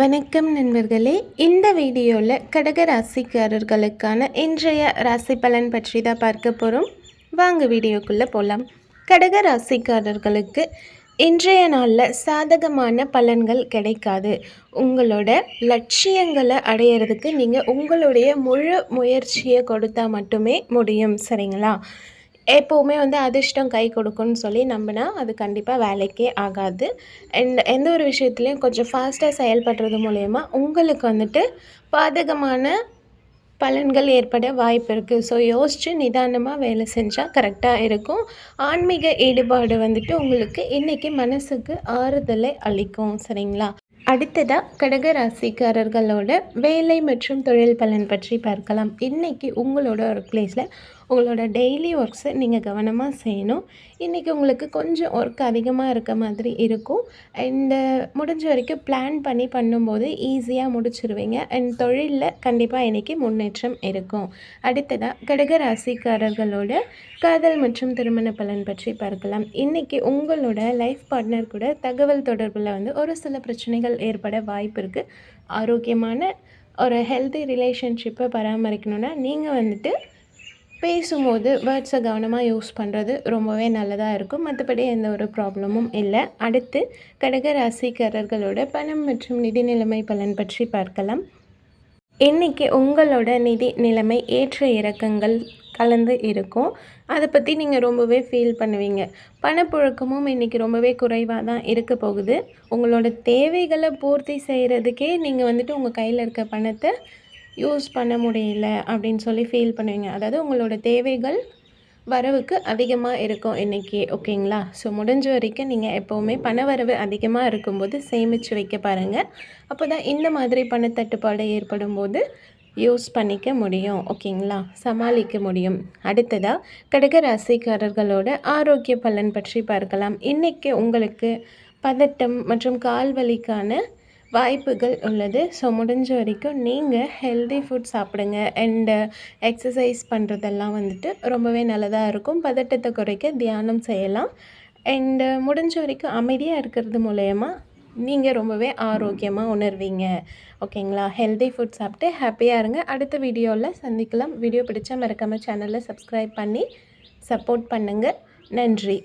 வணக்கம் நண்பர்களே. இந்த வீடியோவில் கடக ராசிக்காரர்களுக்கான இன்றைய ராசி பலன் பற்றி தான் பார்க்க போகிறோம் வாங்க வீடியோக்குள்ளே போகலாம் கடக ராசிக்காரர்களுக்கு இன்றைய நாளில் சாதகமான பலன்கள் கிடைக்காது. உங்களோட லட்சியங்களை அடையிறதுக்கு நீங்கள் உங்களுடைய முழு முயற்சியை கொடுத்தா மட்டுமே முடியும் சரிங்களா? எப்போவுமே வந்து அதிர்ஷ்டம் கை கொடுக்கும்னு சொல்லி நம்பினா அது கண்டிப்பாக வேலைக்கே ஆகாது. அண்ட் எந்த ஒரு விஷயத்துலையும் கொஞ்சம் ஃபாஸ்ட்டாக செயல்படுறது மூலயமா உங்களுக்கு வந்துட்டு பாதகமான பலன்கள் ஏற்பட வாய்ப்பு இருக்குது ஸோ யோசித்து நிதானமாக வேலை செஞ்சால் கரெக்டாக இருக்கும். ஆன்மீக ஈடுபாடு வந்துட்டு உங்களுக்கு இன்றைக்கி மனசுக்கு ஆறுதலை அளிக்கும். சரிங்களா? அடுத்ததாக கடகராசிக்காரர்களோட வேலை மற்றும் தொழில் பலன் பற்றி பார்க்கலாம். இன்றைக்கி உங்களோட ஒரு பிளேஸில் உங்களோட டெய்லி ஒர்க்ஸை நீங்கள் கவனமாக செய்யணும். இன்றைக்கி உங்களுக்கு கொஞ்சம் ஒர்க் அதிகமாக இருக்க மாதிரி இருக்கும். அண்டு முடிஞ்ச வரைக்கும் பிளான் பண்ணி பண்ணும்போது ஈஸியாக முடிச்சிருவீங்க. அண்ட் தொழிலில் கண்டிப்பாக இன்றைக்கி முன்னேற்றம் இருக்கும். அடுத்ததாக கடக ராசிக்காரர்களோட காதல் மற்றும் திருமண பலன் பற்றி பார்க்கலாம். இன்றைக்கி உங்களோட லைஃப் பார்ட்னர் கூட தகவல் தொடர்பில் வந்து ஒரு சில பிரச்சனைகள் ஏற்பட வாய்ப்பு இருக்குது ஆரோக்கியமான ஒரு ஹெல்த்தி ரிலேஷன்ஷிப்பை பராமரிக்கணுன்னா நீங்கள் வந்துட்டு பேசும்போது வேர்ட்ஸை கவனமாக யூஸ் பண்ணுறது ரொம்பவே நல்லதாக இருக்கும். மற்றபடி எந்த ஒரு ப்ராப்ளமும் இல்லை. அடுத்து கடக ராசிக்காரர்களோட பணம் மற்றும் நிதி நிலைமை பலன் பற்றி பார்க்கலாம். இன்றைக்கி உங்களோட நிதி நிலைமை ஏற்ற இறக்கங்கள் கலந்து இருக்கும். அதை பற்றி நீங்கள் ரொம்பவே ஃபீல் பண்ணுவீங்க. பணப்புழக்கமும் இன்றைக்கி ரொம்பவே குறைவாக தான் இருக்க போகுது. உங்களோட தேவைகளை பூர்த்தி செய்கிறதுக்கே நீங்கள் வந்துட்டு உங்கள் கையில் இருக்க பணத்தை யூஸ் பண்ண முடியல அப்படின்னு சொல்லி ஃபீல் பண்ணுவீங்க. அதாவது உங்களோட தேவைகள் வரவுக்கு அதிகமாக இருக்கும் இன்றைக்கி ஓகேங்களா? ஸோ முடிஞ்ச வரைக்கும் நீங்கள் எப்போவுமே பண வரவு அதிகமாக இருக்கும்போது சேமித்து வைக்க பாருங்கள் அப்போ தான் இந்த மாதிரி பணத்தட்டுப்பாடு ஏற்படும் போது யூஸ் பண்ணிக்க முடியும் ஓகேங்களா? சமாளிக்க முடியும். அடுத்ததாக கடக ராசிக்காரர்களோட ஆரோக்கிய பலன் பற்றி பார்க்கலாம். இன்றைக்கி உங்களுக்கு பதட்டம் மற்றும் கால்வலிக்கான வாய்ப்புகள் உள்ளது. ஸோ முடிஞ்ச வரைக்கும் நீங்கள் ஹெல்தி ஃபுட் சாப்பிடுங்க. அண்டு எக்ஸசைஸ் uh, பண்ணுறதெல்லாம் வந்துட்டு ரொம்பவே நல்லதாக இருக்கும். பதட்டத்தை குறைக்க தியானம் செய்யலாம். அண்டு uh, முடிஞ்ச வரைக்கும் அமைதியாக இருக்கிறது மூலயமா நீங்கள் ரொம்பவே ஆரோக்கியமாக உணர்வீங்க. ஓகேங்களா ஹெல்தி ஃபுட் சாப்பிட்டு ஹாப்பியாக இருங்க. அடுத்த வீடியோவில் சந்திக்கலாம். வீடியோ பிடிச்சா மறக்காமல் சேனலில் சப்ஸ்கிரைப் பண்ணி சப்போர்ட் பண்ணுங்கள் நன்றி.